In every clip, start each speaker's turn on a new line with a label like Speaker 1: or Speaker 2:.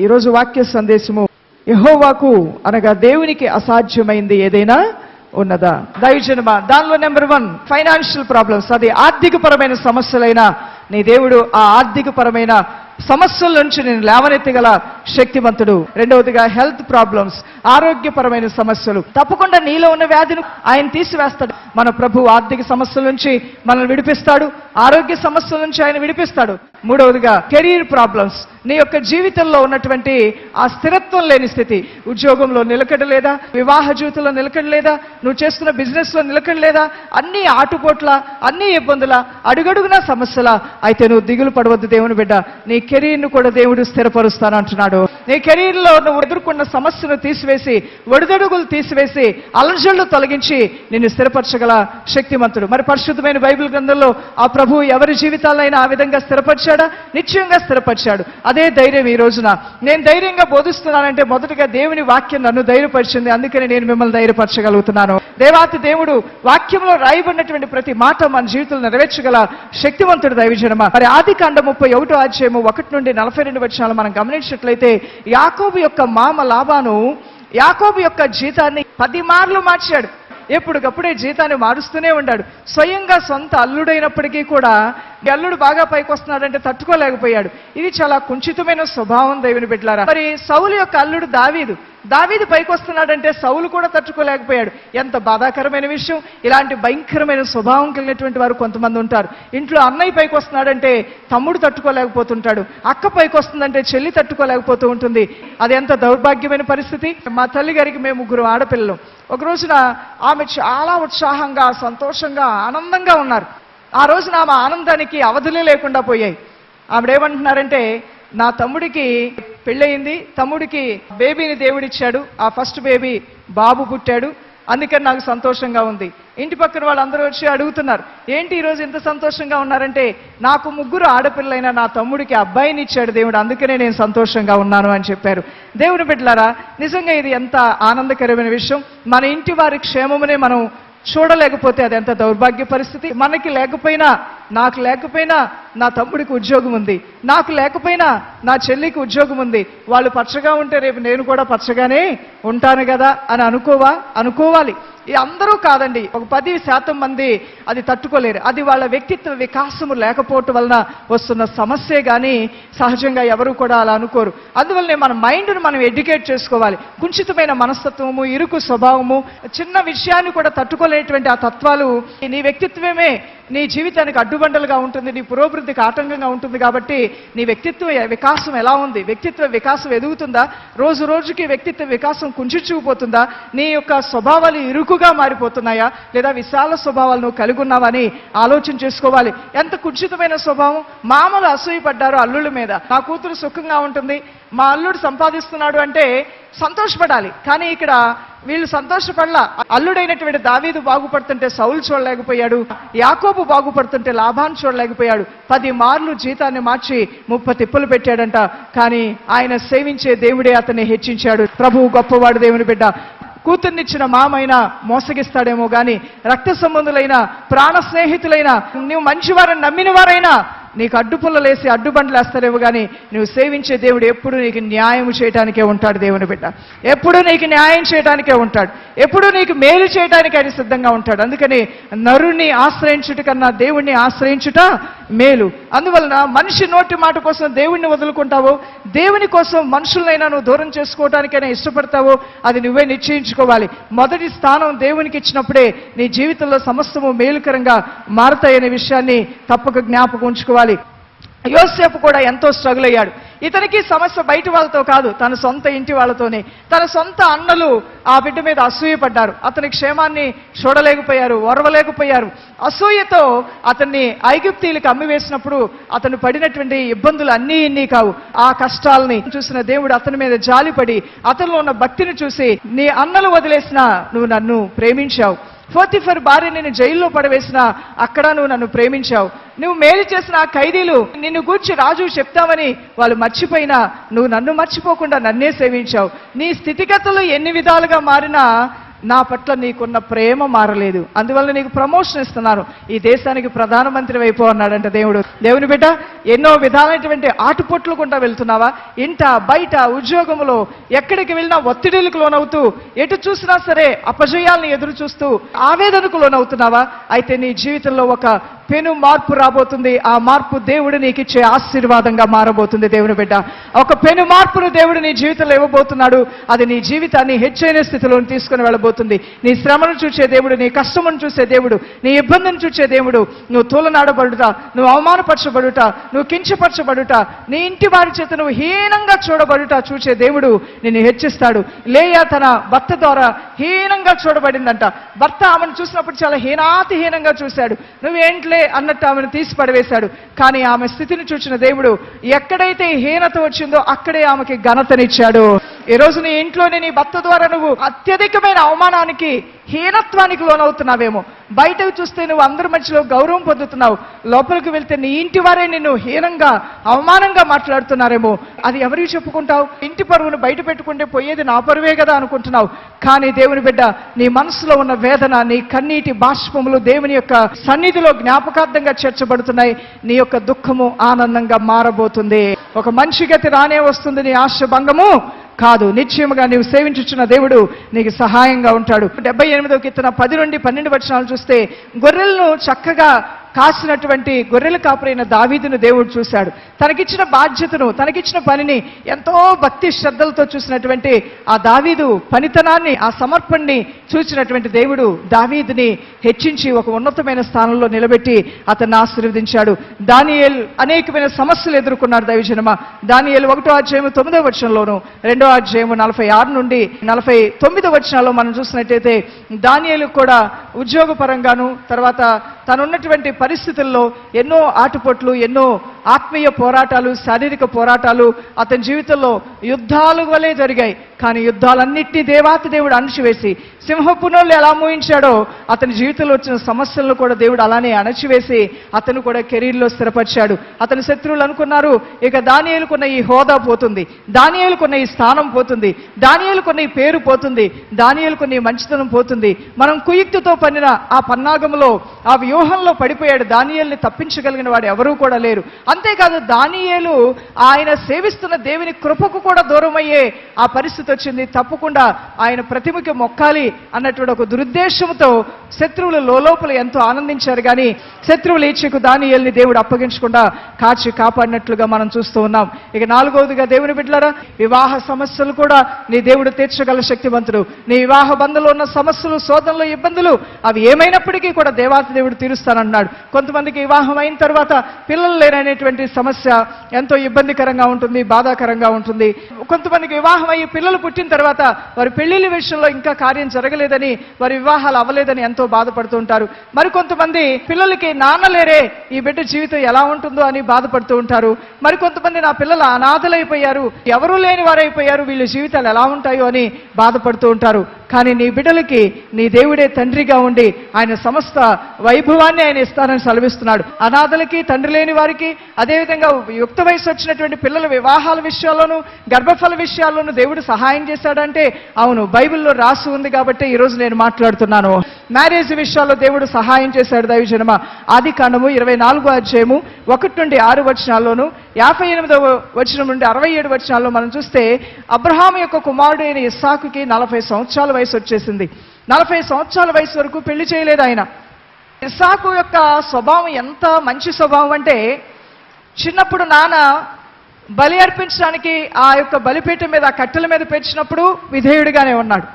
Speaker 1: ఈరోజు వాక్య సందేశము యహోవాకు అనగా దేవునికి అసాధ్యమైంది ఏదైనా ఉన్నదా? దైవజనమా దానిలో నెంబర్ వన్ ఫైనాన్షియల్ ప్రాబ్లమ్స్ అది ఆర్థికపరమైన సమస్యలైన నీ దేవుడు ఆ ఆర్థికపరమైన సమస్యల నుంచి నేను లేవనెత్తగల శక్తివంతుడు. రెండవదిగా హెల్త్ ప్రాబ్లమ్స్ ఆరోగ్యపరమైన సమస్యలు. తప్పకుండా నీలో ఉన్న వ్యాధిని ఆయన తీసివేస్తాడు. మన ప్రభు ఆర్థిక సమస్యల నుంచి మనల్ని విడిపిస్తాడు. ఆరోగ్య సమస్యల నుంచి ఆయన విడిపిస్తాడు. మూడవదిగా కెరీర్ ప్రాబ్లమ్స్ నీ యొక్క జీవితంలో ఉన్నటువంటి ఆ స్థిరత్వం లేని స్థితి. ఉద్యోగంలో నిలకడ లేదా వివాహ జీవితంలో నిలకడ లేదా నువ్వు చేస్తున్న బిజినెస్లో నిలకడ లేదా అన్ని ఆటుపోట్ల అన్ని ఇబ్బందుల అడుగడుగున సమస్యల అయితే నువ్వు దిగులు పడవద్దు దేవుని బిడ్డ. నీ కెరీర్ను కూడా దేవుడు స్థిరపరుస్తాను అంటున్నాడు నీ కెరీర్లో నువ్వు ఎదుర్కొన్న సమస్యను తీసివేసి ఒడిదడుగులు తీసివేసి అలజళ్ళు తొలగించి నిన్ను స్థిరపరచగల శక్తిమంతుడు. మరి పరిశుద్ధమైన బైబిల్ గ్రంథంలో ఆ ప్రభు ఎవరి జీవితాలైనా ఆ విధంగా స్థిరపరిచాడా? నిశ్చయంగా స్థిరపరిచాడు. అదే ధైర్యం ఈ రోజున. నేను ధైర్యంగా బోధిస్తున్నానంటే మొదటగా దేవుని వాక్యం నన్ను ధైర్యపరిచింది. అందుకని నేను మిమ్మల్ని ధైర్యపరచగలుగుతున్నాను. దేవాతి దేవుడు వాక్యంలో రాయబడినటువంటి ప్రతి మాట మన జీవితంలో నెరవేర్చగల శక్తివంతుడు దైవజనమ? మరి ఆది కాండ ముప్పై ఒకటో అధ్యాయము ఒకటి నుండి నలభై రెండు వచ్చాలు మనం గమనించినట్లయితే యాకోబు యొక్క మామ లాభాను యాకోబు యొక్క జీతాన్ని పది మార్లు మార్చాడు. ఎప్పటికప్పుడే జీతాన్ని మారుస్తూనే ఉన్నాడు స్వయంగా సొంత అల్లుడైనప్పటికీ కూడా గల్లుడు అల్లుడు బాగా పైకి వస్తున్నాడంటే తట్టుకోలేకపోయాడు. ఇది చాలా కుంచితమైన స్వభావం దేవుని బిడ్డలారా. మరి సౌలు యొక్క అల్లుడు దావీదు. దావీదు పైకి వస్తున్నాడంటే సౌలు కూడా తట్టుకోలేకపోయాడు. ఎంత బాధాకరమైన విషయం. ఇలాంటి భయంకరమైన స్వభావం కలిగినటువంటి వారు కొంతమంది ఉంటారు. ఇంట్లో అన్నయ్య పైకి వస్తున్నాడంటే తమ్ముడు తట్టుకోలేకపోతుంటాడు. అక్క పైకి వస్తుందంటే చెల్లి తట్టుకోలేకపోతూ ఉంటుంది. అది ఎంత దౌర్భాగ్యమైన పరిస్థితి. మా తల్లి గారికి మేము ముగ్గురు ఆడపిల్లలు. ఒక రోజున ఆమె చాలా ఉత్సాహంగా సంతోషంగా ఆనందంగా ఉన్నారు. ఆ రోజున ఆమె ఆనందానికి అవధులే లేకుండా పోయాయి. ఆవిడేమంటున్నారంటే నా తమ్ముడికి పెళ్ళయింది తమ్ముడికి బేబీని దేవుడిచ్చాడు ఆ ఫస్ట్ బేబీ బాబు పుట్టాడు అందుకని నాకు సంతోషంగా ఉంది. ఇంటి పక్కన వాళ్ళందరూ వచ్చి అడుగుతున్నారు ఏంటి ఈరోజు ఇంత సంతోషంగా ఉన్నారంటే నాకు ముగ్గురు ఆడపిల్లైన నా తమ్ముడికి అబ్బాయిని ఇచ్చాడు దేవుడు అందుకనే నేను సంతోషంగా ఉన్నాను అని చెప్పారు. దేవుని బిడ్డలారా నిజంగా ఇది ఎంత ఆనందకరమైన విషయం. మన ఇంటి వారి క్షేమమునే మనం చూడలేకపోతే అది ఎంత దౌర్భాగ్య పరిస్థితి? మనకి లేకపోయినా నాకు లేకపోయినా నా తమ్ముడికి ఉద్యోగం ఉంది. నాకు లేకపోయినా నా చెల్లికి ఉద్యోగం ఉంది. వాళ్ళు పచ్చగా ఉంటే రేపు నేను కూడా పచ్చగానే ఉంటాను కదా అని అనుకోవా? అనుకోవాలి. అందరూ కాదండి. ఒక పది శాతం మంది అది తట్టుకోలేరు. అది వాళ్ళ వ్యక్తిత్వ వికాసము లేకపోవటం వలన వస్తున్న సమస్యే కానీ సహజంగా ఎవరు కూడా అలా అనుకోరు. అందువల్లనే మన మైండ్ను మనం ఎడ్యుకేట్ చేసుకోవాలి. కుంచితమైన మనస్తత్వము ఇరుకు స్వభావము చిన్న విషయాన్ని కూడా తట్టుకోలేటువంటి ఆ తత్వాలు నీ వ్యక్తిత్వమే. నీ జీవితానికి అడ్డుబండలుగా ఉంటుంది. నీ అభివృద్ధికి ఆటంకంగా ఉంటుంది కాబట్టి నీ వ్యక్తిత్వ వికాసం ఎలా ఉంది? వ్యక్తిత్వ వికాసం ఎదుగుతుందా? రోజు రోజుకి వ్యక్తిత్వ వికాసం కుంచుచుకుపోతుందా నీ యొక్క స్వభావాలు ఇరుకుగా మారిపోతున్నాయా? లేదా విశాల స్వభావాలు నువ్వు కలిగి ఉన్నావని ఆలోచన చేసుకోవాలి. ఎంత కుచితమైన స్వభావం? మామూలు అసూయపడ్డారు అల్లుళ్ళ మీద. నా కూతురు సుఖంగా ఉంటుంది. మా అల్లుడు సంపాదిస్తున్నాడు అంటే సంతోషపడాలి. కానీ ఇక్కడ వీళ్ళు సంతోషపడలా. అల్లుడైనటువంటి దావీదు బాగుపడుతుంటే సౌలు చూడలేకపోయాడు యాకోబు బాగుపడుతుంటే లాభాన్ని చూడలేకపోయాడు. పది మార్లు జీతాన్ని మార్చి ముప్ప తిప్పులు పెట్టాడంట కానీ ఆయన సేవించే దేవుడే అతన్ని హెచ్చించాడు. ప్రభువు గొప్పవాడు దేవుని బిడ్డ. కూతుర్నిచ్చిన మామైనా మోసగిస్తాడేమో గాని రక్త సంబంధులైన ప్రాణ స్నేహితులైన నువ్వు మంచివారని నమ్మిన వారైనా నీకు అడ్డుపుల్లలేసి అడ్డుబండ్లు వేస్తారేమో కానీ నువ్వు సేవించే దేవుడు ఎప్పుడు నీకు న్యాయం చేయటానికే ఉంటాడు దేవుని బిడ్డ. ఎప్పుడు నీకు న్యాయం చేయటానికే ఉంటాడు. ఎప్పుడు నీకు మేలు చేయటానికి ఆయన సిద్ధంగా ఉంటాడు. అందుకని నరుణ్ణి ఆశ్రయించుట కన్నా దేవుణ్ణి ఆశ్రయించుట మేలు. అందువలన మనిషి నోటి మాట కోసం దేవుణ్ణి వదులుకుంటావో దేవుని కోసం మనుషులనైనా నువ్వు దూరం చేసుకోవడానికైనా ఇష్టపడతావో అది నువ్వే నిశ్చయించుకోవాలి. మొదటి స్థానం దేవునికి ఇచ్చినప్పుడే నీ జీవితంలో సమస్తము మేలుకరంగా మారుతాయనే విషయాన్ని తప్పక జ్ఞాపకం ఉంచుకోవాలి. యోసేపు కూడా ఎంతో స్ట్రగుల్ అయ్యాడు. ఇతనికి సమస్య బయట వాళ్ళతో కాదు తన సొంత ఇంటి వాళ్ళతోనే. తన సొంత అన్నలు ఆ బిడ్డ మీద అసూయపడ్డారు. అతని క్షేమాన్ని చూడలేకపోయారు ఓర్వలేకపోయారు అసూయతో అతన్ని ఐగుప్తీలకు అమ్మివేసినప్పుడు అతను పడినటువంటి ఇబ్బందులు అన్నీ ఇన్ని కావు. ఆ కష్టాలని చూసిన దేవుడు అతని మీద జాలిపడి అతనిలో ఉన్న భక్తిని చూసి నీ అన్నలు వదిలేసిన నువ్వు నన్ను ప్రేమించావు. ఫోర్తిఫర్ భార్య నేను జైల్లో పడవేసిన అక్కడ నువ్వు నన్ను ప్రేమించావు. నువ్వు మేలు చేసిన ఆ ఖైదీలు నిన్ను గూర్చి రాజు చెప్తామని వాళ్ళు మర్చిపోయినా నువ్వు నన్ను మర్చిపోకుండా నన్నే సేవించావు. నీ స్థితిగతులు ఎన్ని విధాలుగా మారినా నా పట్ల నీకున్న ప్రేమ మారలేదు. అందువల్ల నీకు ప్రమోషన్ ఇస్తున్నాను ఈ దేశానికి ప్రధానమంత్రి వైపు అన్నాడంట దేవుడు. దేవుని బిడ్డ ఎన్నో విధాలైనటువంటి ఆటుపోట్లు గుండా వెళ్తున్నావా? ఇంట బయట ఉద్యోగంలో ఎక్కడికి వెళ్ళినా ఒత్తిడిలకు లోనవుతూ ఎటు చూసినా సరే అపజయాలను ఎదురు చూస్తూ ఆవేదనకు లోనవుతున్నావా? అయితే నీ జీవితంలో ఒక పెను మార్పు రాబోతుంది. ఆ మార్పు దేవుడు నీకు ఇచ్చే ఆశీర్వాదంగా మారబోతుంది దేవుని బిడ్డ. ఒక పెను మార్పును దేవుడు నీ జీవితంలో ఇవ్వబోతున్నాడు. అది నీ జీవితాన్ని హెచ్చైన స్థితిలో తీసుకుని వెళ్ళబోతుంది. నీ శ్రమను చూసే దేవుడు నీ కష్టమును చూసే దేవుడు నీ ఇబ్బందిని చూసే దేవుడు నువ్వు తూలనాడబడుట నువ్వు అవమానపరచబడుట నువ్వు కించపరచబడుట నీ ఇంటి వారి చేత నువ్వు హీనంగా చూడబడుట చూసే దేవుడు నిన్ను హెచ్చిస్తాడు. లేయా తన భర్త ద్వారా హీనంగా చూడబడిందంట. భర్త ఆమెను చూసినప్పుడు చాలా హీనాతి హీనంగా చూశాడు. నువ్వేంట్లే? అన్నట్టు ఆమెను తీసి పడవేశాడు. కానీ ఆమె స్థితిని చూసిన దేవుడు ఎక్కడైతే హీనత వచ్చిందో అక్కడే ఆమెకి ఘనతనిచ్చాడు. ఈ రోజు నీ ఇంట్లోనే నీ భర్త ద్వారా నువ్వు అత్యధికమైన అవమానానికి హీనత్వానికి లోనవుతున్నావేమో. బయటకు చూస్తే నువ్వు అందరి మధ్యలో గౌరవం పొందుతున్నావు. లోపలికి వెళ్తే నీ ఇంటి వారే నిన్ను హీనంగా అవమానంగా మాట్లాడుతున్నారేమో. అది ఎవరికి చెప్పుకుంటావు? ఇంటి పరువును బయట పెట్టుకుంటే పోయేది నా పరువే కదా అనుకుంటున్నావు. కానీ దేవుని బిడ్డ నీ మనసులో ఉన్న వేదన నీ కన్నీటి బాష్పములు దేవుని యొక్క సన్నిధిలో జ్ఞాపకార్థంగా చేర్చబడుతున్నాయి. నీ యొక్క దుఃఖము ఆనందంగా మారబోతుంది. ఒక మంచి గతి రానే వస్తుంది నీ ఆశ భంగము. కాదు నిశ్చయముగా నీవు సేవించుచున్న దేవుడు నీకు సహాయంగా ఉంటాడు. డెబ్బై ఎనిమిదో కీర్తన పది నుండి పన్నెండు వచనాలు చూస్తే గొర్రెలను చక్కగా కాసినటువంటి గొర్రెల కాపురైన దావీదును దేవుడు చూశాడు. తనకిచ్చిన బాధ్యతను తనకిచ్చిన పనిని ఎంతో భక్తి శ్రద్ధలతో చూసినటువంటి ఆ దావీదు పనితనాన్ని ఆ సమర్పణని చూసినటువంటి దేవుడు దావీదుని హెచ్చించి ఒక ఉన్నతమైన స్థానంలో నిలబెట్టి అతన్ని ఆశీర్వదించాడు. దానియేల్ అనేకమైన సమస్యలు ఎదుర్కొన్నాడు దైవజనమ. దానియేలు ఒకటో అధ్యాయము తొమ్మిదో వర్షంలోనూ రెండో అధ్యాయము నలభై ఆరు నుండి నలభై తొమ్మిదో వర్షాల్లో మనం చూసినట్టయితే దానియేలు కూడా ఉద్యోగపరంగాను తర్వాత తనున్నటువంటి పరిస్థితుల్లో ఎన్నో ఆటుపోట్లు ఎన్నో ఆత్మీయ పోరాటాలు శారీరక పోరాటాలు అతని జీవితంలో యుద్ధాలు వలె జరిగాయి. కానీ యుద్ధాలన్నింటినీ దేవాతి దేవుడు అణచివేసి సింహపునోళ్ళు ఎలా మోయించాడో అతని జీవితంలో వచ్చిన సమస్యలను కూడా దేవుడు అలానే అణచివేసి అతను కూడా కెరీర్లో స్థిరపరిచాడు. అతని శత్రువులు అనుకున్నారు ఇక దానియలుకున్న ఈ హోదా పోతుంది దానియలుకున్న ఈ స్థానం పోతుంది దానియలుకున్న ఈ పేరు పోతుంది దానియలుకున్న ఈ మంచితనం పోతుంది. మనం కుయుక్తితో పన్నిన ఆ పన్నాగంలో ఆ వ్యూహంలో పడిపోయాడు దానియల్ని తప్పించగలిగిన వాడు ఎవరూ కూడా లేరు. అంతేకాదు దానియేలు ఆయన సేవిస్తున్న దేవుని కృపకు కూడా దూరమయ్యే ఆ పరిస్థితి వచ్చింది. తప్పకుండా ఆయన ప్రతిమకి మొక్కాలి అన్నటువంటి ఒక దురుద్దేశంతో శత్రువులు లోపల ఎంతో ఆనందించారు. కానీ శత్రువులు ఈచెకు దానియేల్ని దేవుడు అప్పగించకుండా కాచి కాపాడినట్లుగా మనం చూస్తూ ఉన్నాం. ఇక నాలుగవదిగా దేవుని బిడ్డలారా వివాహ సమస్యలు కూడా నీ దేవుడు తీర్చగల శక్తివంతుడు. నీ వివాహ బంధంలో ఉన్న సమస్యలు శోధనలు ఇబ్బందులు అవి ఏమైనప్పటికీ కూడా దేవాతి దేవుడు తీరుస్తానన్నాడు. కొంతమందికి వివాహం అయిన తర్వాత పిల్లలు లేరనేటువంటి సమస్య ఎంతో ఇబ్బందికరంగా ఉంటుంది బాధాకరంగా ఉంటుంది. కొంతమందికి వివాహం అయ్యి పిల్లలు పుట్టిన తర్వాత వారి పెళ్ళిళ్ళ విషయంలో ఇంకా కార్యం జరగలేదని వారి వివాహాలు అవ్వలేదని ఎంతో బాధపడుతూ ఉంటారు. మరికొంతమంది పిల్లలకి నాన్న లేరే ఈ బిడ్డ జీవితం ఎలా ఉంటుందో అని బాధపడుతూ ఉంటారు. మరి కొంతమంది నా పిల్లలు అనాథలైపోయారు ఎవరూ లేని వారైపోయారు వీళ్ళ జీవితాలు ఎలా ఉంటాయో అని బాధపడుతూ ఉంటారు. కానీ నీ బిడ్డలకి నీ దేవుడే తండ్రిగా ఉండి ఆయన సమస్త వైభవాన్ని ఆయన ఇస్తానని సెలవిస్తున్నాడు. అనాథలకి తండ్రి లేని వారికి అదేవిధంగా యుక్త వయసు వచ్చినటువంటి పిల్లల వివాహాల విషయాల్లోనూ గర్భఫల విషయాల్లోనూ దేవుడు సహాయం చేశాడంటే అవును బైబిల్లో రాసి ఉంది కాబట్టి ఈరోజు నేను మాట్లాడుతున్నాను. మ్యారేజ్ విషయాల్లో దేవుడు సహాయం చేశాడు దైవజనమ. ఆది కాండము ఇరవై నాలుగో అధ్యాయము ఒకటి నుండి ఆరు వచనాల్లోనూ యాభై ఎనిమిదవ వచనం నుండి అరవై ఏడు వచనాల్లో మనం చూస్తే అబ్రహాం యొక్క కుమారుడు అయిన ఇస్సాకుకి నలభై సంవత్సరాల వయసు వచ్చేసింది. నలభై సంవత్సరాల వయసు వరకు పెళ్ళి చేయలేదు ఆయన. ఇస్సాకు యొక్క స్వభావం ఎంత మంచి స్వభావం అంటే చిన్నప్పుడు నాన్న బలి అర్పించడానికి ఆ యొక్క బలిపీఠం మీద ఆ కట్టెల మీద పెంచినప్పుడు విధేయుడిగానే ఉన్నాడు.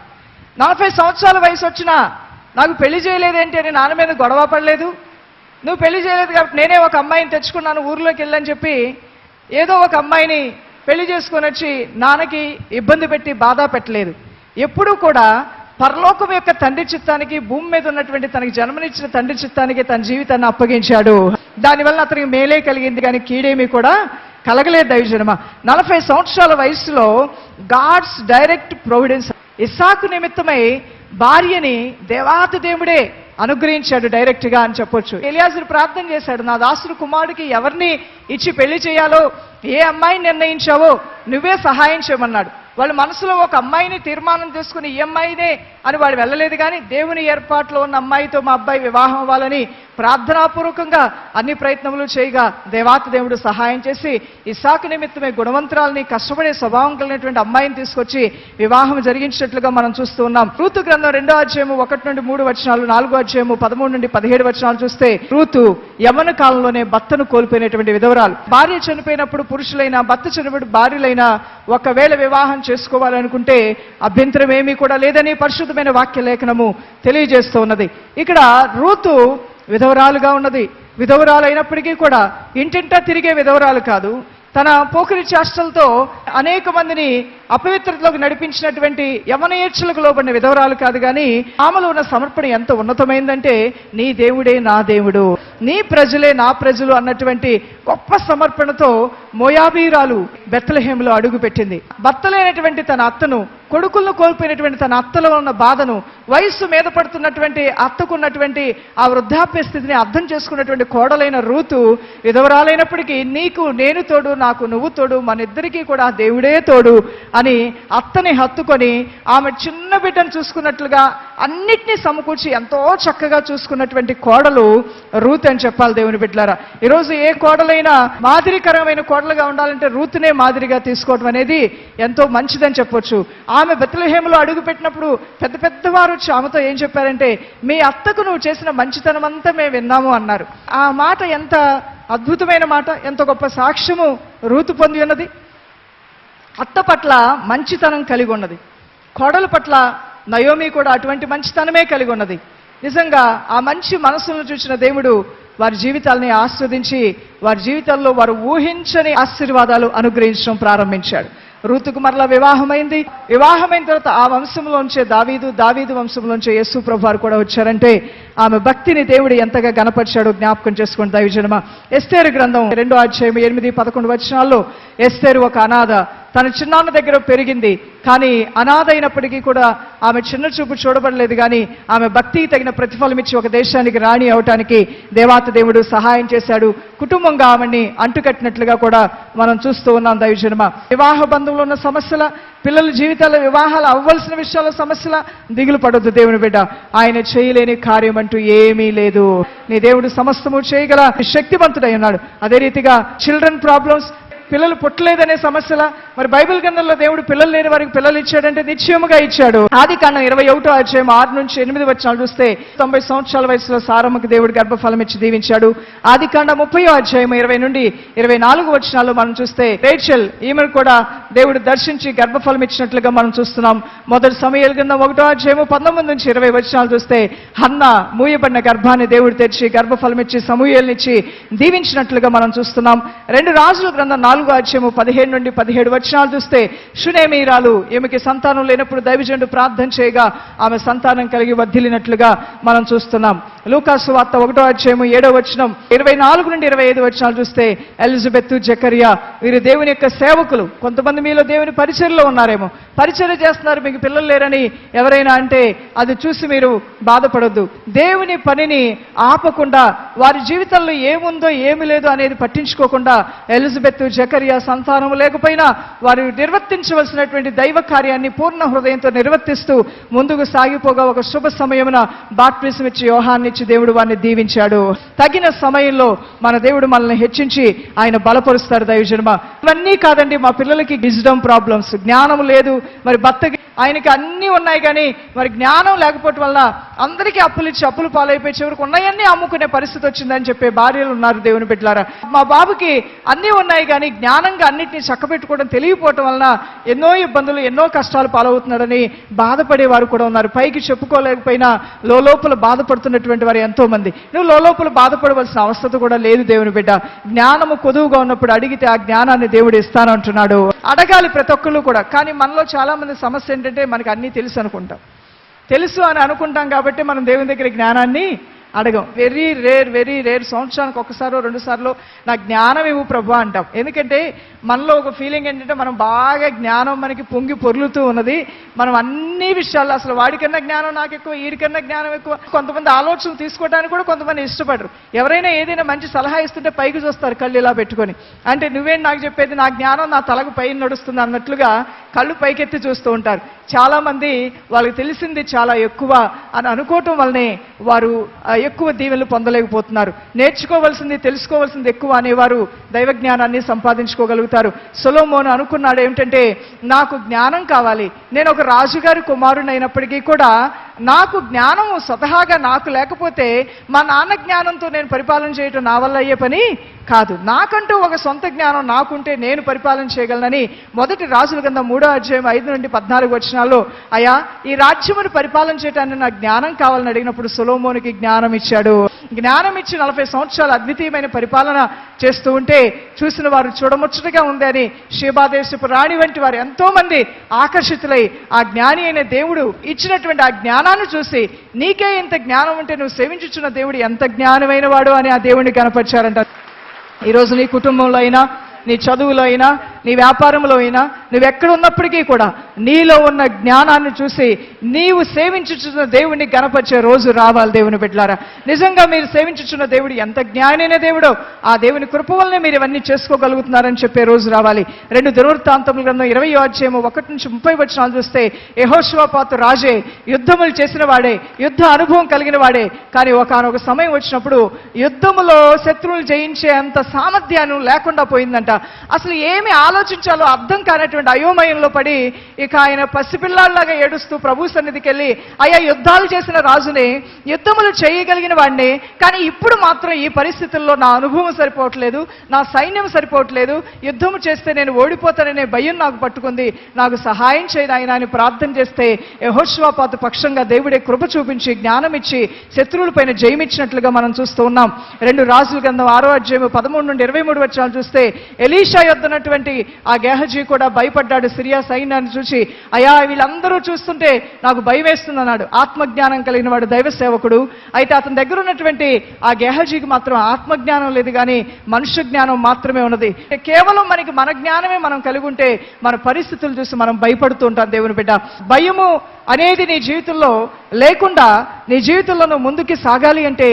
Speaker 1: నలభై సంవత్సరాల వయసు వచ్చినా నాకు పెళ్ళి చేయలేదేంటి అని నాన్న మీద గొడవ పడలేదు. నువ్వు పెళ్ళి చేయలేదు కాబట్టి నేనే ఒక అమ్మాయిని తెచ్చుకున్నాను ఊర్లోకి వెళ్ళని చెప్పి ఏదో ఒక అమ్మాయిని పెళ్ళి చేసుకొని వచ్చి నాన్నకి ఇబ్బంది పెట్టి బాధ పెట్టలేదు. ఎప్పుడూ కూడా పరలోకం యొక్క తండ్రి చిత్తానికి భూమి మీద ఉన్నటువంటి తనకి జన్మనిచ్చిన తండ్రి చిత్తానికి తన జీవితాన్ని అప్పగించాడు. దానివల్ల అతనికి మేలే కలిగింది కానీ కీడేమి కూడా కలగలేదు దైవజనమ నలభై సంవత్సరాల వయసులో గాడ్స్ డైరెక్ట్ ప్రొవిడెన్స్ ఇస్సాకు నిమిత్తమై భార్యని దేవాతి దేవుడే అనుగ్రహించాడు డైరెక్ట్గా అని చెప్పొచ్చు. ఎలియాజుడు ప్రార్థన చేశాడు నా దాసుడు కుమారుడికి ఎవరిని ఇచ్చి పెళ్ళి చేయాలో ఏ అమ్మాయిని నిర్ణయించావో నువ్వే సహాయం చేయమన్నాడు. వాళ్ళ మనసులో ఒక అమ్మాయిని తీర్మానం చేసుకుని ఈ అమ్మాయినే అని వాడు వెళ్ళలేదు కానీ దేవుని ఏర్పాట్లో ఉన్న అమ్మాయితో మా అబ్బాయి వివాహం అవ్వాలని ప్రార్థనాపూర్వకంగా అన్ని ప్రయత్నములు చేయగా దేవాత దేవుడు సహాయం చేసి ఇసాకు నిమిత్తమే గుణవంతురాలని కష్టపడే స్వభావం కలిగినటువంటి అమ్మాయిని తీసుకొచ్చి వివాహం జరిగించినట్లుగా మనం చూస్తూ ఉన్నాం. ఋతు గ్రంథం రెండో అధ్యాయము ఒకటి నుండి మూడు వచనాలు నాలుగో అధ్యాయము పదమూడు నుండి పదిహేడు వచనాలు చూస్తే రూతు యవన కాలంలోనే భర్తను కోల్పోయినటువంటి విధవరాలు. భార్య చనిపోయినప్పుడు పురుషులైనా భర్త చనిపోయిన భార్యలైనా ఒకవేళ వివాహం చేసుకోవాలనుకుంటే అభ్యంతరం ఏమీ కూడా లేదని పరిశుద్ధమైన వాక్య లేఖనము తెలియజేస్తూ ఉన్నది. ఇక్కడ రూతు విధవరాలుగా ఉన్నది. విధవరాలు అయినప్పటికీ కూడా ఇంటింటా తిరిగే విధవరాలు కాదు. తన పోకిరి చేష్టలతో అనేక మందిని అపవిత్రతలోకి నడిపించినటువంటి యవనయేచ్ఛలకు లోబడిన విధవరాలు కాదు కానీ ఆమెలో ఉన్న సమర్పణ ఎంత ఉన్నతమైందంటే నీ దేవుడే నా దేవుడు నీ ప్రజలే నా ప్రజలు అన్నటువంటి గొప్ప సమర్పణతో మోయాబీరాలు బెత్తలహేములో అడుగు పెట్టింది భర్త లేనటువంటి తన అత్తను కొడుకులను కోల్పోయినటువంటి తన అత్తలో ఉన్న బాధను వయస్సు మీద పడుతున్నటువంటి అత్తకున్నటువంటి ఆ వృద్ధాప్య స్థితిని అర్థం చేసుకున్నటువంటి కోడలైన రూతు విధవరాలైనప్పటికీ నీకు నేను తోడు నాకు నువ్వు తోడు మన ఇద్దరికీ కూడా దేవుడే తోడు అని అత్తని హత్తుకొని ఆమె చిన్న బిడ్డను చూసుకున్నట్లుగా అన్నిటినీ సమకూర్చి ఎంతో చక్కగా చూసుకున్నటువంటి కోడలు రూత్ అని చెప్పాలి దేవుని బిడ్డలారా. ఈరోజు ఏ కోడలైనా మాదిరికరమైన కోడలుగా ఉండాలంటే రూతునే మాదిరిగా తీసుకోవడం అనేది ఎంతో మంచిదని చెప్పొచ్చు. ఆమె బెత్తలహేములో అడుగు పెట్టినప్పుడు పెద్ద పెద్దవారు వచ్చి ఆమెతో ఏం చెప్పారంటే మీ అత్తకు నువ్వు చేసిన మంచితనం అంతా మేము విన్నాము అన్నారు. ఆ మాట ఎంత అద్భుతమైన మాట ఎంత గొప్ప సాక్ష్యము రూతు పొంది ఉన్నది. అత్త పట్ల మంచితనం కలిగి ఉన్నది. కోడల పట్ల నయోమి కూడా అటువంటి మంచితనమే కలిగి ఉన్నది. నిజంగా ఆ మంచి మనసును చూసిన దేవుడు వారి జీవితాలని ఆస్వాదించి వారి జీవితాల్లో వారు ఊహించని ఆశీర్వాదాలు అనుగ్రహించడం ప్రారంభించాడు. రూతుకు మరలా వివాహమైంది. వివాహమైన తర్వాత ఆ వంశంలోంచే దావీదు దావీదు వంశంలోంచే యేసు ప్రభువారు కూడా వచ్చారంటే ఆమె భక్తిని దేవుడు ఎంతగా గనపరిచాడో జ్ఞాపకం చేసుకుని దైవజనమ? ఎస్తేరు గ్రంథం రెండో అధ్యాయం ఎనిమిది పదకొండు వచనాల్లో ఎస్తేరు ఒక అనాథ తన చిన్నాన్న దగ్గర పెరిగింది. కానీ అనాథ అయినప్పటికీ కూడా ఆమె చిన్న చూపు చూడబడలేదు కానీ ఆమె భక్తికి తగిన ప్రతిఫలం ఇచ్చి ఒక దేశానికి రాణి అవటానికి దేవాత దేవుడు సహాయం చేశాడు. కుటుంబంగా ఆమెని అంటుకట్టినట్లుగా కూడా మనం చూస్తూ ఉన్నాం దైవజన్మ. వివాహ బంధంలో ఉన్న సమస్యల పిల్లల జీవితాల్లో వివాహాలు అవ్వాల్సిన విషయాల సమస్యల దిగులు పడొద్దు దేవుని బిడ్డ. ఆయన చేయలేని కార్యం అంటూ ఏమీ లేదు. నీ దేవుడు సమస్తము చేయగల శక్తివంతుడై ఉన్నాడు. అదే రీతిగా చిల్డ్రన్ ప్రాబ్లమ్స్ పిల్లలు పుట్టలేదనే సమస్యల? మరి బైబిల్ గ్రంథంలో దేవుడు పిల్లలు లేని వారికి పిల్లలు ఇచ్చాడంటే నిశ్చయముగా ఇచ్చాడు. ఆది కాండం ఇరవై ఒకటో అధ్యాయం ఆరు నుంచి ఎనిమిది వచ్చినాలు చూస్తే తొంభై సంవత్సరాల వయసులో సారమ్మకి దేవుడు గర్భఫలం ఇచ్చి దీవించాడు. ఆది కాండ ముప్పై అధ్యాయం ఇరవై నుండి ఇరవై నాలుగు వచనాలు మనం చూస్తే రేచల్ ఈమెను కూడా దేవుడు దర్శించి గర్భఫలం ఇచ్చినట్లుగా మనం చూస్తున్నాం. మొదటి సమయాల కింద ఒకటో అధ్యాయము పంతొమ్మిది నుంచి ఇరవై వచనాలు చూస్తే హన్న మూయబడిన గర్భాన్ని దేవుడు తెచ్చి గర్భఫలం ఇచ్చి సమూహల్నిచ్చి దీవించినట్లుగా మనం చూస్తున్నాం. రెండు రాజుల గ్రంథం నాలుగో అధ్యయము పదిహేడు నుండి పదిహేడు వచనాలు చూస్తే షునేమీరాలు ఈమెకి సంతానం లేనప్పుడు దైవజనుడు ప్రార్థన చేయగా ఆమె సంతానం కలిగి వర్ధిల్లినట్లుగా మనం చూస్తున్నాం. లూకాసు వార్త ఒకటో అధ్యాయము ఏడో వచనం ఇరవై నాలుగు నుండి ఇరవై ఐదు వచనాలు చూస్తే ఎలిజబెత్ జకరియా వీరు దేవుని యొక్క సేవకులు కొంతమంది మీలో దేవుని పరిచయలో ఉన్నారేమో పరిచయం చేస్తున్నారు మీకు పిల్లలు లేరని ఎవరైనా అంటే అది చూసి మీరు బాధపడొద్దు. దేవుని పనిని ఆపకుండా వారి జీవితంలో ఏముందో ఏమి లేదో అనేది పట్టించుకోకుండా ఎలిజబెత్ జకరియా సంతానం లేకపోయినా వారు నిర్వర్తించవలసినటువంటి దైవ కార్యాన్ని పూర్ణ హృదయంతో నిర్వర్తిస్తూ ముందుకు సాగిపోగా ఒక శుభ సమయమున బాప్టిజం ఇచ్చి యోహాన్నిచ్చి దేవుడు వారిని దీవించాడు. తగిన సమయంలో మన దేవుడు మనల్ని హెచ్చించి ఆయన బలపరుస్తాడు దైవజన్మ. ఇవన్నీ కాదండి మా పిల్లలకి విజ్డమ్ ప్రాబ్లమ్స్. జ్ఞానం లేదు. మరి భర్తకి ఆయనకి అన్నీ ఉన్నాయి కానీ మరి జ్ఞానం లేకపోవటం వల్ల అందరికీ అప్పులు ఇచ్చి అప్పులు పాలైపోయి చివరికి ఉన్నాయన్నీ అమ్ముకునే పరిస్థితి వచ్చిందని చెప్పే భార్యలు ఉన్నారు దేవుని బిడ్డలారా. మా బాబుకి అన్నీ ఉన్నాయి కానీ జ్ఞానంగా అన్నిటిని చక్కబెట్టుకోవడం తెలియపోవటం వలన ఎన్నో ఇబ్బందులు ఎన్నో కష్టాలు పాలవుతున్నాడని బాధపడేవారు కూడా ఉన్నారు. పైకి చెప్పుకోలేకపోయినా లోపల బాధపడుతున్నటువంటి వారు ఎంతో మంది నువ్వు లోపల బాధపడవలసిన అవస్థ కూడా లేదు దేవుని బిడ్డ. జ్ఞానము కొదువుగా ఉన్నప్పుడు అడిగితే ఆ జ్ఞానాన్ని దేవుడు ఇస్తానంటున్నాడు. అడగాలి ప్రతి ఒక్కళ్ళు కూడా. కానీ మనలో చాలా మంది సమస్య ఏంటంటే మనకి అన్నీ తెలుసు అనుకుంటాం. తెలుసు అని అనుకుంటాం కాబట్టి మనం దేవుని దగ్గర జ్ఞానాన్ని అడగం. వెరీ రేర్ వెరీ రేర్ సంవత్సరానికి ఒకసారో రెండుసార్లు నా జ్ఞానం ఇవ్వు ప్రభు అంటాం. ఎందుకంటే మనలో ఒక ఫీలింగ్ ఏంటంటే మనం బాగా జ్ఞానం మనకి పొంగి పొర్లుతూ ఉన్నది. మనం అన్ని విషయాల్లో అసలు వాడికన్నా జ్ఞానం నాకు ఎక్కువ వీడికన్నా జ్ఞానం ఎక్కువ. కొంతమంది ఆలోచనలు తీసుకోవడానికి కూడా కొంతమంది ఇష్టపడరు. ఎవరైనా ఏదైనా మంచి సలహా ఇస్తుంటే పైకి చూస్తారు కళ్ళు ఇలా పెట్టుకొని. అంటే నువ్వేం నాకు చెప్పేది? నా జ్ఞానం నా తలకు పైన నడుస్తుంది అన్నట్లుగా కళ్ళు పైకెత్తి చూస్తూ ఉంటారు. చాలామంది వాళ్ళకి తెలిసింది చాలా ఎక్కువ అని అనుకోవటం వల్లనే వారు ఎక్కువ దీవెనలు పొందలేకపోతున్నారు. నేర్చుకోవాల్సింది తెలుసుకోవాల్సింది ఎక్కువ అనేవారు దైవ జ్ఞానాన్ని సంపాదించుకోగలుగుతారు. సొలోమోను అనుకున్నాడు ఏమిటంటే నాకు జ్ఞానం కావాలి. నేను ఒక రాజుగారి కుమారుని అయినప్పటికీ కూడా నాకు జ్ఞానం స్వతహాగా నాకు లేకపోతే మా నాన్న జ్ఞానంతో నేను పరిపాలన చేయటం నా వల్ల అయ్యే పని కాదు. నాకంటూ ఒక సొంత జ్ఞానం నాకుంటే నేను పరిపాలన చేయగలనని మొదటి రాజుల కింద మూడో అధ్యాయం ఐదు నుండి పద్నాలుగు వచ్చినాల్లో అయా ఈ రాజ్యమును పరిపాలన చేయటానికి నాకు జ్ఞానం కావాలని అడిగినప్పుడు సులోమోనికి జ్ఞానం ఇచ్చాడు. జ్ఞానం ఇచ్చి నలభై సంవత్సరాలు అద్వితీయమైన పరిపాలన చేస్తూ ఉంటే చూసిన వారు చూడముచ్చటగా ఉంది అని శివాదేశపు రాణి వంటి వారు ఎంతో మంది ఆకర్షితులై ఆ జ్ఞాని అయిన దేవుడు ఇచ్చినటువంటి ఆ జ్ఞానం జ్ఞానాన్ని చూసి నీకే ఇంత జ్ఞానం ఉంటే నువ్వు సేవించుచున్న దేవుడు ఎంత జ్ఞానమైన వాడు అని ఆ దేవుడిని కనపరిచారంట ఈరోజు నీ కుటుంబంలో అయినా నీ చదువులో అయినా నీ వ్యాపారంలో అయినా నువ్వెక్కడ ఉన్నప్పటికీ కూడా నీలో ఉన్న జ్ఞానాన్ని చూసి నీవు సేవించుచున్న దేవుడిని గణపరిచే రోజు రావాలి దేవుని బిడ్డలారా. నిజంగా మీరు సేవించుచున్న దేవుడు ఎంత జ్ఞానైన దేవుడో ఆ దేవుని కృప వల్లనే మీరు ఇవన్నీ చేసుకోగలుగుతున్నారని చెప్పే రోజు రావాలి. రెండు దుర్వృత్తాంతముల గ్రంథం ఇరవై అధ్యాయము ఒకటి నుంచి ముప్పై వచనాలు చూస్తే యహోశివపాతు రాజే యుద్ధములు చేసిన వాడే యుద్ధ అనుభవం కలిగిన వాడే కానీ ఒకనొక సమయం వచ్చినప్పుడు యుద్ధములో శత్రువులు జయించే అంత సామర్థ్యాన్ని లేకుండా పోయిందంట. అసలు ఏమి ఆలోచించాలో అర్థం కానటువంటి అయోమయంలో పడి ఇక ఆయన పసిపిల్లాల్లాగా ఏడుస్తూ ప్రభు సన్నిధికి వెళ్ళి అయ్యా యుద్ధాలు చేసిన రాజుని యుద్ధములు చేయగలిగిన వాడిని కానీ ఇప్పుడు మాత్రం ఈ పరిస్థితుల్లో నా అనుభవం సరిపోవట్లేదు నా సైన్యం సరిపోవట్లేదు యుద్ధము చేస్తే నేను ఓడిపోతాననే భయం నాకు పట్టుకుంది. నాకు సహాయం చేయను ఆయన అని ప్రార్థన చేస్తే యహోష్వాపాత పక్షంగా దేవుడే కృప చూపించి జ్ఞానం ఇచ్చి శత్రువులపైన జయమిచ్చినట్లుగా మనం చూస్తూ ఉన్నాం. రెండు రాజుల గ్రంథం ఆరో అధ్యాయం పదమూడు నుండి ఇరవై మూడు వచ్చాలు చూస్తే ఎలీషా యొద్దనటువంటి ఆ గేహజీ కూడా భయపడ్డాడు. సిరియా సైన్యాన్ని చూసి అయా వీళ్ళందరూ చూస్తుంటే నాకు భయం వేస్తుంది అన్నాడు ఆత్మజ్ఞానం కలిగిన వాడు దైవ సేవకుడు. అయితే అతని దగ్గర ఉన్నటువంటి ఆ గేహజీకి మాత్రం ఆత్మజ్ఞానం లేదు కానీ మనుష్య జ్ఞానం మాత్రమే ఉన్నది. కేవలం మనకి మన జ్ఞానమే మనం కలిగి ఉంటే మన పరిస్థితులు చూసి మనం భయపడుతూ ఉంటాం దేవుని బిడ్డ. భయము అనేది నీ జీవితంలో లేకుండా నీ జీవితంలో నువ్వు ముందుకి సాగాలి అంటే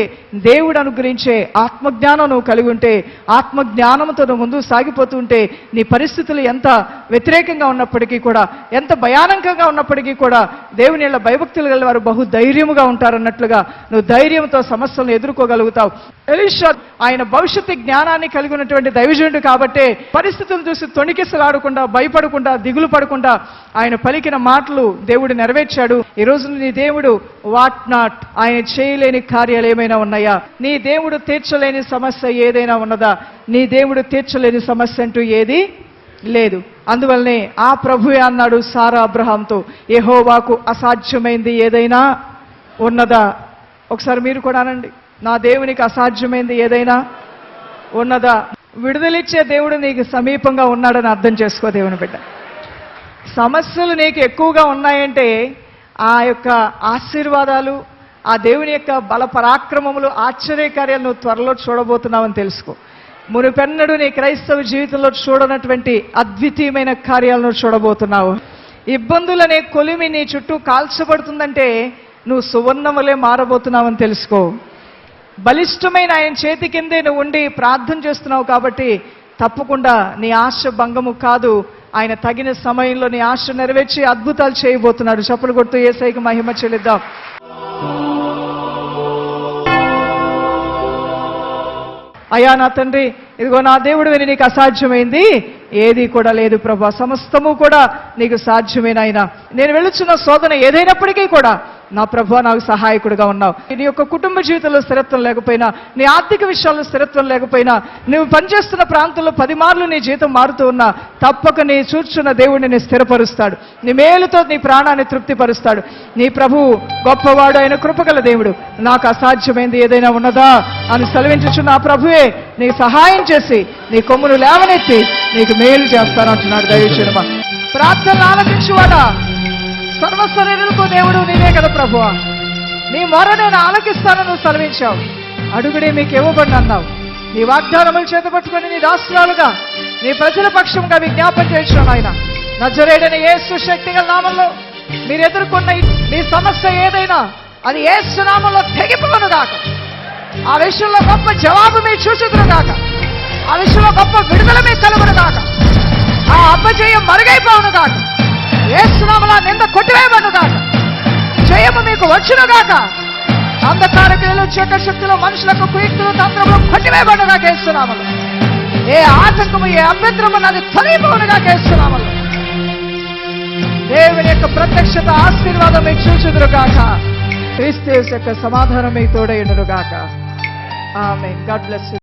Speaker 1: దేవుడు అనుగ్రహించే ఆత్మజ్ఞానం నువ్వు కలిగి ఉంటే ఆత్మజ్ఞానంతో నువ్వు ముందుకు సాగిపోతుంటే నీ పరిస్థితులు ఎంత వ్యతిరేకంగా ఉన్నప్పటికీ కూడా ఎంత భయానకంగా ఉన్నప్పటికీ కూడా దేవుని ఇలా భయభక్తులు గల వారు బహు ధైర్యముగా ఉంటారన్నట్లుగా నువ్వు ధైర్యంతో సమస్యలను ఎదుర్కోగలుగుతావు. ఎలీషా ఆయన భవిష్యత్తు జ్ఞానాన్ని కలిగి ఉన్నటువంటి దైవజనుడు కాబట్టే పరిస్థితులు చూసి తొణికిసలాడకుండా భయపడకుండా దిగులు పడకుండా ఆయన పలికిన మాటలు దేవుడు నెరవేర్చాడు. ఈ రోజు నీ దేవుడు వాట్ నాట్? ఆయన చేయలేని కార్యాలు ఏమైనా ఉన్నాయా? నీ దేవుడు తీర్చలేని సమస్య ఏదైనా ఉన్నదా? నీ దేవుడు తీర్చలేని సమస్య అంటూ ఏది లేదు. అందువల్లనే ఆ ప్రభువే అన్నాడు సారా అబ్రహాంతో ఎహోవాకు అసాధ్యమైంది ఏదైనా ఉన్నదా? ఒకసారి మీరు కూడా అనండి నా దేవునికి అసాధ్యమైంది ఏదైనా ఉన్నదా? విడుదలిచ్చే దేవుడు నీకు సమీపంగా ఉన్నాడని అర్థం చేసుకో దేవుని బిడ్డ. సమస్యలు నీకు ఎక్కువగా ఉన్నాయంటే ఆ యొక్క ఆశీర్వాదాలు ఆ దేవుని యొక్క బల పరాక్రమములు ఆశ్చర్యకార్యాలు నువ్వు త్వరలో చూడబోతున్నావని తెలుసుకో. మునుపెన్నడు నీ క్రైస్తవ జీవితంలో చూడనటువంటి అద్వితీయమైన కార్యాలను చూడబోతున్నావు. ఇబ్బందులనే కొలిమి నీ చుట్టూ కాల్చబడుతుందంటే నువ్వు సువర్ణములే మారబోతున్నావని తెలుసుకో. బలిష్టమైన ఆయన చేతి కిందే నువ్వు ఉండి ప్రార్థన చేస్తున్నావు కాబట్టి తప్పకుండా నీ ఆశ భంగము కాదు. ఆయన తగిన సమయంలోని ఆశ నెరవేర్చి అద్భుతాలు చేయబోతున్నాడు. చప్పులు కొడుతూ ఏసైకి మహిమ చెల్లిద్దాం. అయ్యా నా తండ్రి ఇదిగో నా దేవుడు విని నీకు అసాధ్యమైంది. ఏది కూడా లేదు ప్రభా. సమస్తము కూడా నీకు సాధ్యమేనాయన. నేను వెళుచున్న శోధన ఏదైనప్పటికీ కూడా నా ప్రభు నాకు సహాయకుడిగా ఉన్నావు. నీ యొక్క కుటుంబ జీవితంలో స్థిరత్వం లేకపోయినా నీ ఆర్థిక విషయాల్లో స్థిరత్వం లేకపోయినా నువ్వు పనిచేస్తున్న ప్రాంతంలో పది మార్లు నీ జీతం మారుతూ ఉన్నా తప్పక నీ చూర్చున్న దేవుడిని నీ స్థిరపరుస్తాడు. నీ మేలుతో నీ ప్రాణాన్ని తృప్తిపరుస్తాడు. నీ ప్రభువు గొప్పవాడు ఆయన కృపగల దేవుడు నాకు అసాధ్యమైంది ఏదైనా ఉన్నదా అని సెలవించుచున్న ఆ ప్రభువే నీకు సహాయం చేసి నీ కొమ్మును లేవనెత్తి నీకు మేలు చేస్తానంటున్నాడు. దయచేయమా ప్రార్థన ఆలకించువాడా? సర్వశరీరులకు దేవుడు నీవే కదా ప్రభువా నీ మొర నేను ఆలకిస్తానని నువ్వు సెలవించావు. అడుగుడే మీకు ఇవ్వబడి అన్నావు. నీ వాగ్దానములు చేతపట్టుకొని నీ రాష్ట్రాలుగా నీ ప్రజల పక్షంగా విజ్ఞాపన చేశాను ఆయన నజరేడని ఏసు శక్తిగల నామంలో మీరు ఎదుర్కొన్న మీ సమస్య ఏదైనా అది ఏసు నామంలో తెగిపోను దాకా ఆ విషయంలో గొప్ప జవాబు మీరు చూచుతున్న గాక. ఆ విషయంలో గొప్ప విడుదల మీరు కలుగును గాక. ఆ అప్పజయం మరుగైపోవును గాక. ఏసునామలా నింద కొట్టివేయబను గాక జయము మీకు వచ్చును గాక. అంధకార క్రియలు చీకటి శక్తులు మనుషులకు కుయుక్తులు తంత్రములు కొట్టివేయబడు గాక ఏసునామలు. ఏ ఆటంకము ఏ అభ్యంతరము నాది తొలగిపోవును గాక ఏసునామలు. దేవుని యొక్క ప్రత్యక్షత ఆశీర్వాదం మీకు చూచుదురు గాక. క్రీస్తు యొక్క సమాధానం మీకు తోడైండును గాక. ఆమె గాడ్ బ్లెస్